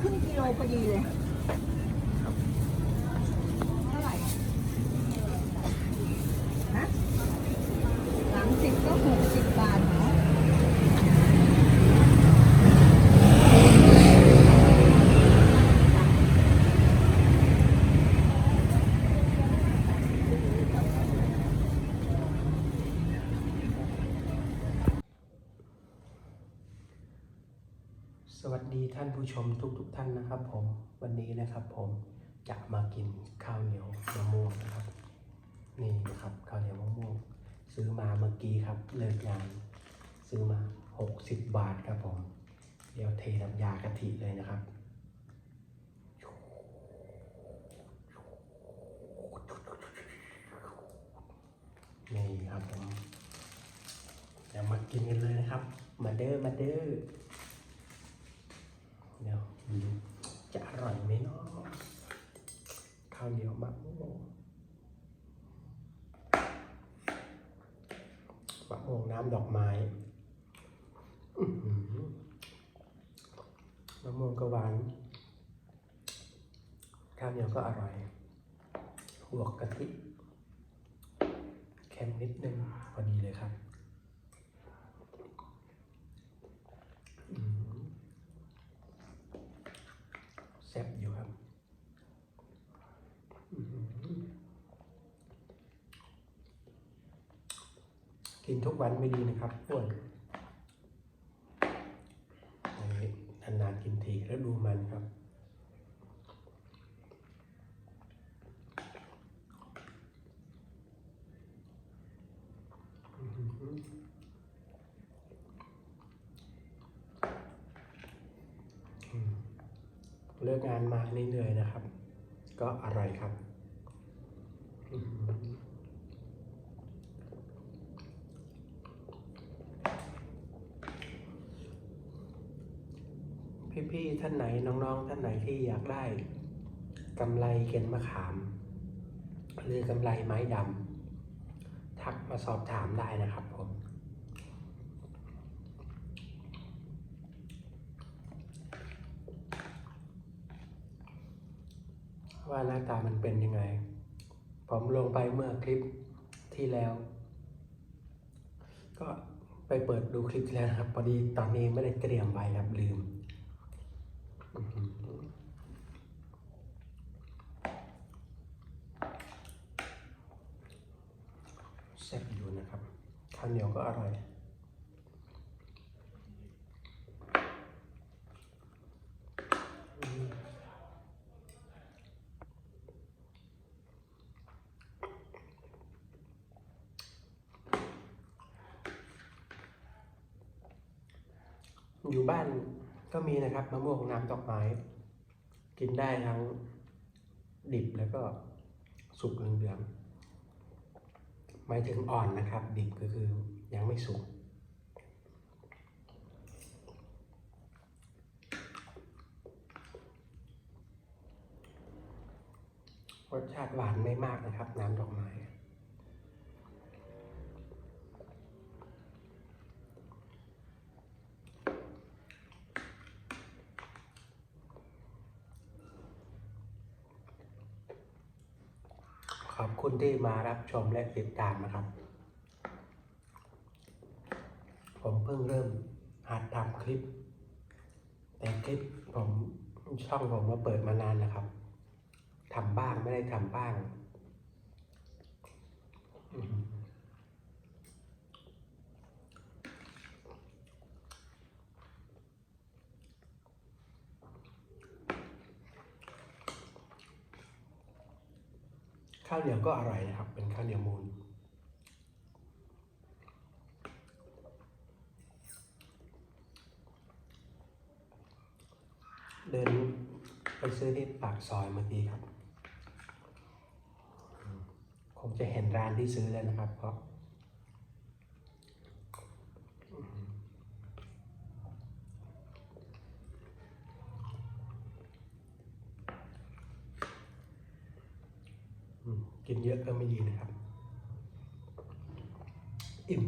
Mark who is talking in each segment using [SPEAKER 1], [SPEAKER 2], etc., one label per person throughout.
[SPEAKER 1] ครึ่งกิโลพอดีเลย เท่าไหร่ฮะสามสิบก็หกสิบบาทเนาะ
[SPEAKER 2] ส วัสดีท่านผู้ชมทุกๆทท่านนะครับ ผมวันนี้นะครับ ผมจะมากินข้าวเหนียวมะม่วงนะครับ นี่นะครับข้าวเหนียวมะม่วง ซื้อมาเมื่อกี้ครับเลิกงานซื้อมา 60 บาทครับผม เดี๋ยวเทน้ำยากะทิเลยนะครับนี่ครับผมเดี๋ยวมากินกันเลยนะครับ มาเด้อมาเด้อ เดี๋ยวดูจะอร่อยไหมเนาะข้าวเหนียวมะม่วงมะม่วง น้ำดอกไม้อื้อหือมะม่วงก็หวาน ข้าวเหนียวก็อร่อยบวกกะทิเค็มนิดนึงพอดีเลยครับอืม แซ่บอยู่ครับอื้อหือ กินทุกวันไม่ดีนะครับอ้วนนานๆกินทีแล้วดูมันครับเลิกงานมาเหนื่อยๆนะครับ ก็อร่อยครับอื้อหือพี่ๆ ท่านไหนน้องๆ ท่านไหนที่อยากได้กำไรเก็นมะขาม หรือกำไรไม้ดำทักมาสอบถามได้นะครับผมว่าหน้าตามันเป็นยังไง ผมลงไปเมื่อคลิปที่แล้ว ก็ไปเปิดดูคลิปที่แล้วนะครับ พอดีตอนนี้ไม่ได้เตรียมไว้ครับลืมอื้อหือแซ่บอยู่นะครับ ข้าวเหนียวก็อร่อย อยู่บ้านก็มีนะครับมะม่วงน้ำดอกไม้ กินได้ทั้งดิบแล้วก็สุกเหลืองๆ หมายถึงอ่อนนะครับ ดิบก็คือยังไม่สุกรสชาติหวานไม่มากนะครับ น้ำดอกไม้ ขอบคุณ ที่มารับชมและติดตามนะครับ ผมเพิ่งเริ่มหัดทำคลิป แต่คลิปผมช่องผมมาเปิดมานานนะครับทำบ้างไม่ได้ทำบ้าง อืม ข้าวเหนียวก็อร่อยนะครับ เป็นข้าวเหนียวมูลเดินไปซื้อที่ปากซอยเมื่อกี้ครับ คงจะเห็นร้านที่ซื้อแล้วนะครับ เพราะอืมอืม กินเยอะก็ไม่ดีนะครับ อิ่ม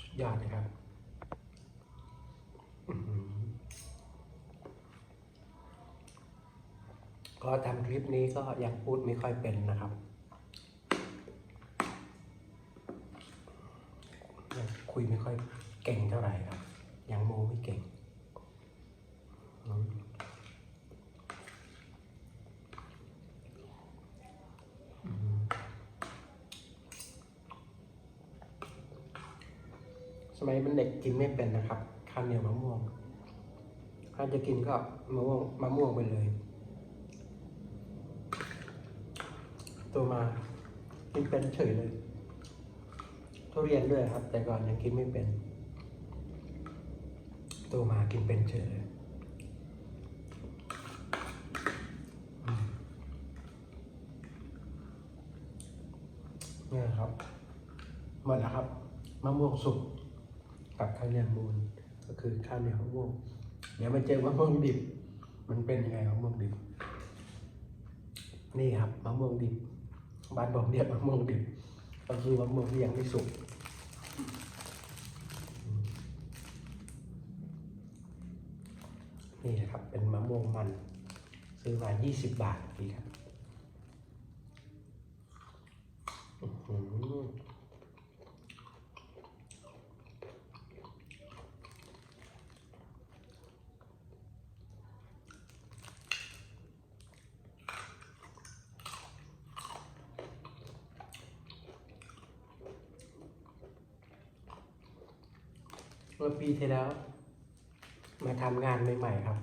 [SPEAKER 2] สุดยอดนะครับก็ทำคลิปนี้ก็ยังพูดไม่ค่อยเป็นนะครับ ยัง คุยไม่ค่อยเก่งเท่าไหร่ครับ ยังโมไม่เก่งสมัยมันเด็กกินไม่เป็นนะครับข้าวเหนียวมะม่วง ถ้าจะกินก็มะม่วงมะม่วงไปเลย ตัวมากินเป็นเฉยเลย ทุเรียนด้วยครับ แต่ก่อนยังกินไม่เป็นโตมากินเป็นเฉยเลยเนี่ยครับหมดแล้วครับมะม่วงสุกกับข้าวเหนียวมูนก็คือข้าวเหนียวมะม่วงเดี๋ยวมาเจอมะม่วงดิบ มันเป็นยังไงมะม่วงดิบ นี่ครับมะม่วงดิบบ้านบอกเรียกมะม่วงดิบ ก็คือมะม่วงที่ยังไม่สุกนี่นะครับ เป็นมะม่วงมัน ซื้อมา 20 บาทดีครับอื้อหือเมื่อปีที่แล้ว มาทำงานใหม่ๆครับ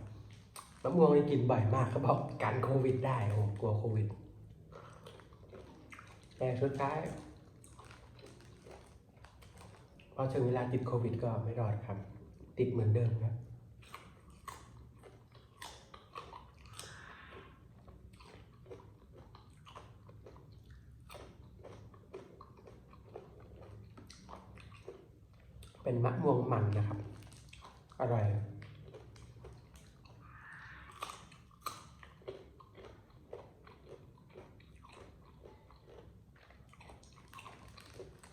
[SPEAKER 2] มะม่วงนี่กินบ่อยมากเขาบอกกันโควิดได้โอ้กลัวโควิด แต่สุดท้ายพอถึงเวลาติดโควิดก็ไม่รอดครับ ติดเหมือนเดิมครับ เป็นมะม่วงมันนะครับ อร่อย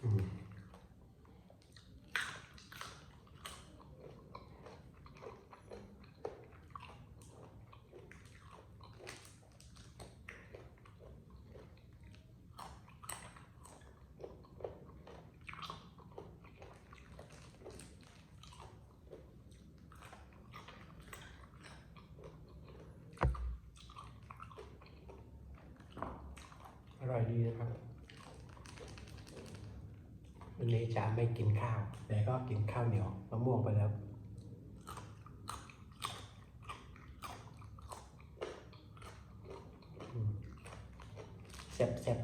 [SPEAKER 2] อืม นี้นะครับ วันนี้จะไม่กินข้าว แต่ก็กินข้าวเหนียวมะม่วงไปแล้วอืมแซ่บซ่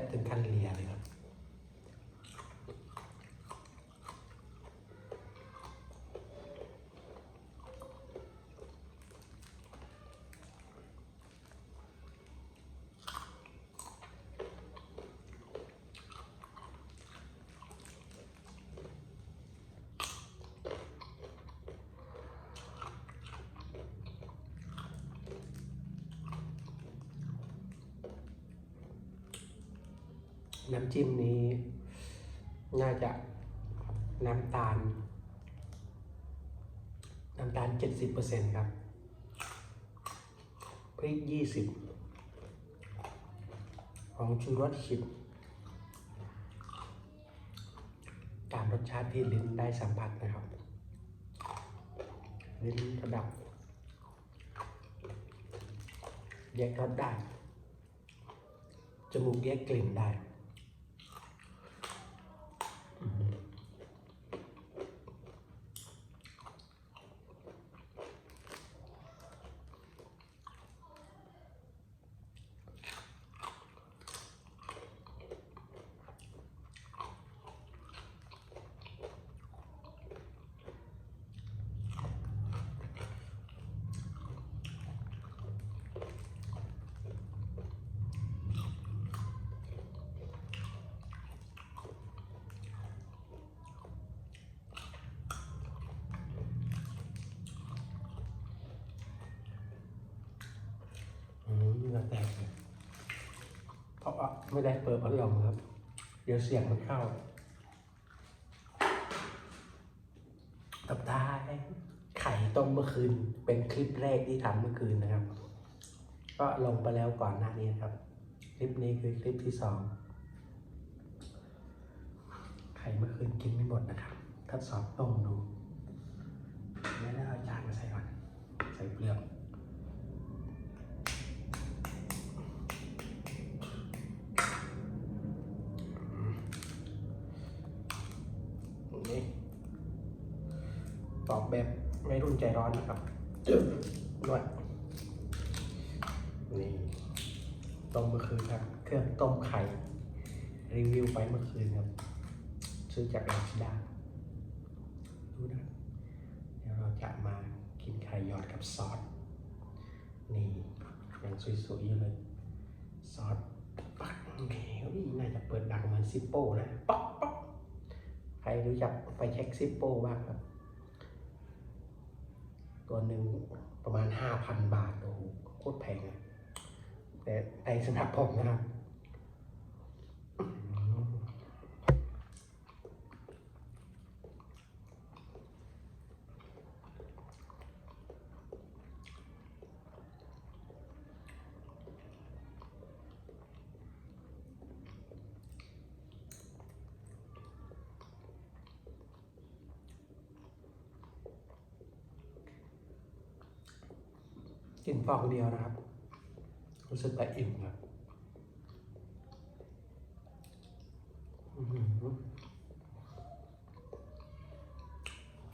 [SPEAKER 2] บแซ่บถึงขั้นเลียเลยครับ น้ำจิ้มนี้ น่าจะน้ำตาล น้ำตาลเจ็ดสิบเปอร์เซ็นต์ครับ พริกยี่สิบของชูรสสิบตามรสชาติที่ลิ้นได้สัมผัสนะครับ ลิ้นระดับแยกรสได้ จมูกแยกกลิ่นได้ งื่อแตกเลยเพราะว่า ไม่ได้เปิดพัดลมครับ เดี๋ยวเสียงมันเข้าตับท้ายไข่ต้มเมื่อคืน เป็นคลิปแรกที่ทำเมื่อคืนนะครับ ก็ลงไปแล้วก่อนหน้านี้ครับ คลิปนี้คือคลิปที่สองไข่เมื่อคืนกินไม่หมดนะครับทดสอบต้มดูแล้วเอาจานมาใส่ก่อนใส่เปลือก นี่ ตอบแบบไม่รุ่นใจร้อนนะครับนวดนี่ต้มเมื่อคืนครับ เครื่องต้มไข่ รีวิวไปเมื่อคืนครับ ซื้อจากลาซาด้าดูนะเดี๋ยวเราจะมากินไข่หยอดกับซอส นี่ยังสวยๆอยู่เลยซอสปักโอเคเฮ้ยน่าจะเปิดดังเหมือนซิปโป้นะป๊อกป๊อกใครรู้จักไฟแช็กซิปโป้บ้างครับ ตัวหนึ่งประมาณห้าพันบาทโอ้โหโคตรแพงเลยแต่ในสำหรับผมนะครับอืม กินฟองเดียวนะครับ รู้สึกแต่อิ่มครับ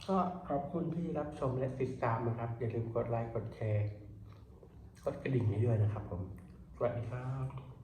[SPEAKER 2] ก็ขอบคุณที่รับชมและติดตามนะครับ อย่าลืมกดไลค์กดแชร์ กดกระดิ่งให้ด้วยนะครับผม สวัสดีครับ